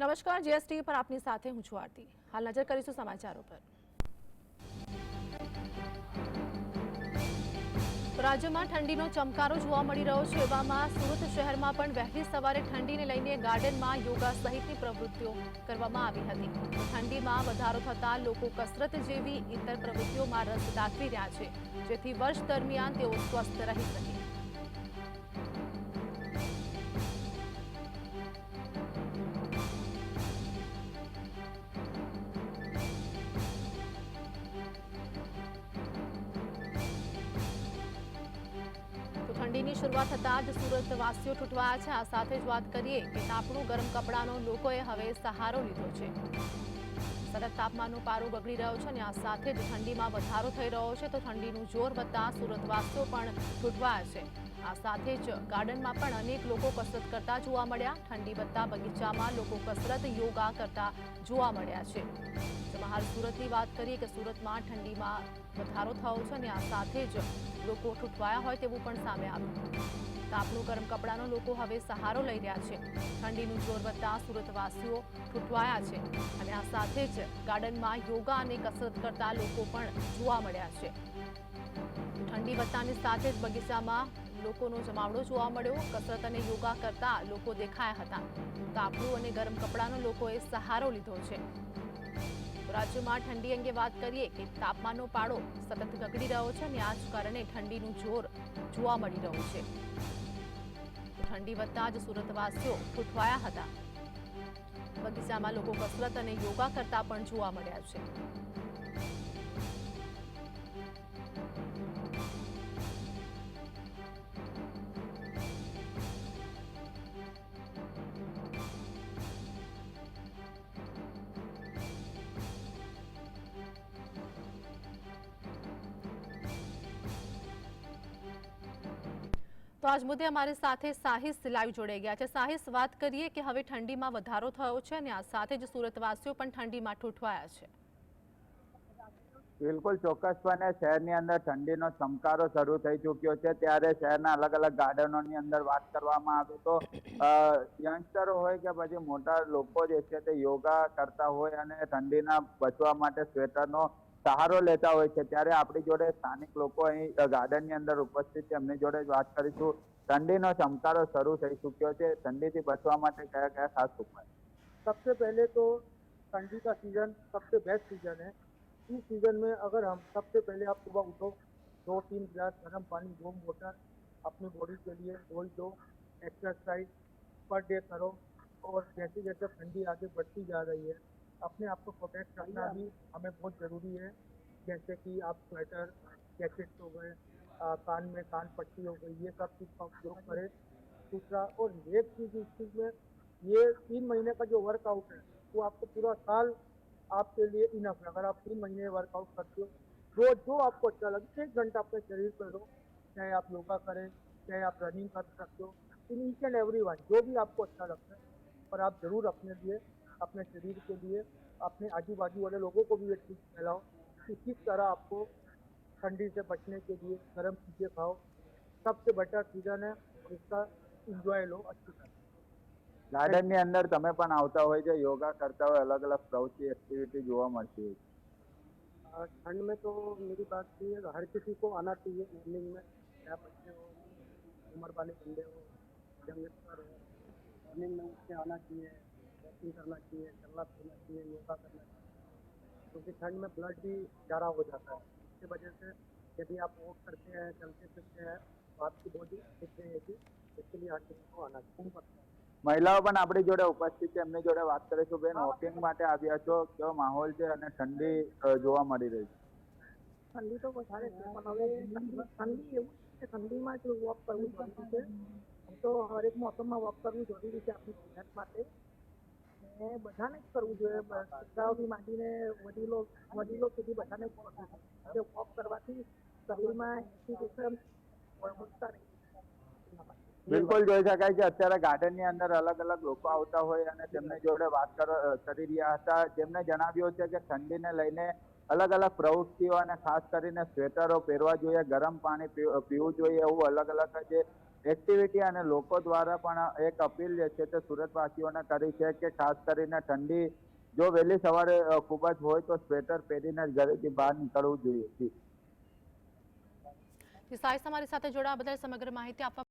નમસ્કાર જીએસટી પર આપની સાથે હું છું આરતી. હાલ નજર કરીશું સમાચારો પર. રાજ્યમાં ઠંડીનો ચમકારો જોવા મળી રહ્યો છે. એવામાં સુરત શહેરમાં પણ વહેલી સવારે ઠંડીને લઈને ગાર્ડનમાં યોગા સહિતની પ્રવૃત્તિઓ કરવામાં આવી હતી. ઠંડીમાં વધારો થતાં લોકો કસરત જેવી ઇતર પ્રવૃત્તિઓમાં રસ દાખવી રહ્યા છે. જેથી વર્ષ દરમિયાન તેઓ સ્વસ્થ રહી શકે. ઠંડીની શરૂઆત થતાં જ સુરતવાસીઓ તૂટવાયા છે. આ સાથે જ વાત કરીએ કે તાપણું ગરમ કપડાનો લોકોએ હવે સહારો લીધો છે. સતત તાપમાનનો પારો બગડી રહ્યો છે અને આ સાથે જ ઠંડીમાં વધારો થઈ રહ્યો છે તો ઠંડીનું જોર વધતા સુરતવાસીઓ પણ તૂટવાયા છે. આ સાથે જ ગાર્ડનમાં પણ અનેક લોકો કસરત કરતા જોવા મળ્યા. ઠંડી વધતા બગીચામાં લોકો કસરત, યોગા કરતા જોવા મળ્યા છે. જેમાં હાલ સુરતની વાત કરીએ કે સુરતમાં ઠંડીમાં વધારો થયો છે અને આ સાથે જ લોકો ઠૂંઠવાયા હોય તેવું પણ સામે આવ્યું. તાપનું ગરમ કપડાનો લોકો હવે સહારો લઈ રહ્યા છે. ઠંડીનું જોર વધતા સુરતવાસીઓ ઠૂંઠવાયા છે અને આ સાથે જ ગાર્ડનમાં યોગા અને કસરત કરતા લોકો પણ જોવા મળ્યા છે. ઠંડી વધતાની સાથે જ બગીચામાં લોકોનો જમાવડો જોવા મળ્યો. કસરત અને યોગા કરતા લોકો દેખાયા હતા. કાપડું અને ગરમ કપડાનો લોકોએ સહારો લીધો છે. રાજ્યમાં ઠંડી અંગે વાત કરીએ કે તાપમાનનો પાડો સતત ગગડી રહ્યો છે અને આ જ કારણે ઠંડીનું જોર જોવા મળી રહ્યું છે. ઠંડી વધતા જ સુરતવાસીઓ ગુઠવાયા હતા. બગીચામાં લોકો કસરત અને યોગા કરતા પણ જોવા મળ્યા છે. તો આજ મુદ્દે અમારી સાથે સાહિસ લાઈવ જોડાઈ ગયા છે. સાહિસ, વાત કરીએ કે હવે ઠંડીમાં વધારો થયો છે અને આ સાથે જ સુરતવાસીઓ પણ ઠંડીમાં ઠૂંઠવાયા છે. બિલકુલ ચોક્કસપણે શહેરની અંદર ઠંડીનો ચમકારો શરૂ થઈ ચૂક્યો છે. ત્યારે શહેરના અલગ અલગ ગાર્ડનોની અંદર વાત કરવામાં આવે તો યંગસ્ટરો હોય કે પછી મોટા લોકો જે છે તે યોગા કરતા હોય અને ઠંડીના બચવા માટે સ્વેટરનો સહારો લેતા હોય છે ત્યારે આપણી જોડે સ્થાનિક લોકો અહીં ગાર્ડનની અંદર ઉપસ્થિત છે એમની જોડે જ વાત કરીશું ઠંડીનો ચમકારો શરૂ થઈ ચૂક્યો છે ઠંડીથી બચવા માટે કયા કયા ખાસ ઉપાય सबसे पहले तो ठंडी का सीजन सबसे बेस्ट सीजन है इस सीजन में अगर हम सबसे पहले आप सुबह उठो दो तीन गिलास गर्म पानी वार्म वाटर अपनी बॉडी के लिए रोज दो एक्सरसाइज पर डे करो और जैसे जैसे ठंडी आगे बढ़ती जा रही है अपने आप को प्रोटेक्ट करना भी हमें बहुत ज़रूरी है। जैसे कि आप स्वेटर जैकेट हो गए कान में कान पट्टी हो गई ये सब चीज़ का उपयोग करें। दूसरा और एक चीज़ इस चीज़ में ये तीन महीने का जो वर्कआउट है वो आपको पूरा साल आपके लिए इनफ है। अगर आप तीन महीने वर्कआउट करते हो रोज जो आपको अच्छा लगे एक घंटा अपने शरीर पर दो चाहे आप योगा करें चाहे आप रनिंग कर सकते हो। In each and every one जो भी आपको अच्छा लगता है पर आप ज़रूर अपने लिए अपने शरीर के लिए अपने आजू बाजू वाले लोगों को भी ये चीज़ फैलाओ कि किस तरह आपको ठंडी से बचने के लिए गर्म चीज़ें खाओ सबसे बेटर सीजन है और इसका इंजॉय लो अच्छी तरह ગાર્ડનની અંદર તમે પણ આવતા હોય છે યોગા કરતા હોય અલગ અલગ પ્રવૃત્તિ એક્ટિવિટી જોવા મળતી હોય છે आ, ठंड में तो मेरी बात ये है हर किसी को आना चाहिए मॉर्निंग में चाहे बच्चे हो उम्र वाले बंदे हो यंगस्टर हो मॉर्निंग में उठ के आना चाहिए वॉकिंग करना चाहिए चलना फिरना चाहिए योगा करना चाहिए क्योंकि ठंड में ब्लड भी गाढ़ा हो जाता है इसकी वजह से यदि आप वॉक करते हैं चलते फिरते हैं तो आपकी बॉडी फिट रहेगी इसके लिए हर किसी को आना चाहिए મહિલાઓ પણ આપણી જોડે ઉપસ્થિત છે એમની જોડે વાત કરીશું બેન વોકિંગ માટે આવ્યા છો કેવો માહોલ છે અને ઠંડી અ, જોવા મળી રહી છે ઠંડી તો વધારે છે પણ હવે ઠંડી એવું છે કે ઠંડીમાં જ વોક કરવું જરૂરી છે આમ તો હરેક મોસમમાં વોક કરવું જરૂરી છે આપણી સેહત માટે ને બધાને જ કરવું જોઈએ. છોકરાઓથી માંડીને વડીલો વડીલો સુધી બધાને વોક કરવાથી શરીરમાં એક્ટિવેશન વધતા બિલકુલ જોઈ શકાય છે. અત્યારે ગાર્ડનની અંદર અલગ અલગ લોકો આવતા હોય અને તેમની જોડે વાત કરી રહ્યા હતા. જેમને જણાવ્યું છે કે ઠંડીને લઈને અલગ અલગ પ્રવૃત્તિઓ અને ખાસ કરીને સ્વેટરો પહેરવા જોઈએ, ગરમ પાણી પીવું જોઈએ, એવું અલગ અલગ જે એક્ટિવિટી અને લોકો દ્વારા પણ એક અપીલ જે છે તે સુરતવાસીઓને કરી છે કે ખાસ કરીને ઠંડી, જો વહેલી સવારે ખૂબ જ હોય તો સ્વેટર પહેરીને ઘરેથી બહાર નીકળવું જોઈએ. સાહેબ તમારી સાથે જોડાવા બદલ સમગ્ર માહિતી આપવા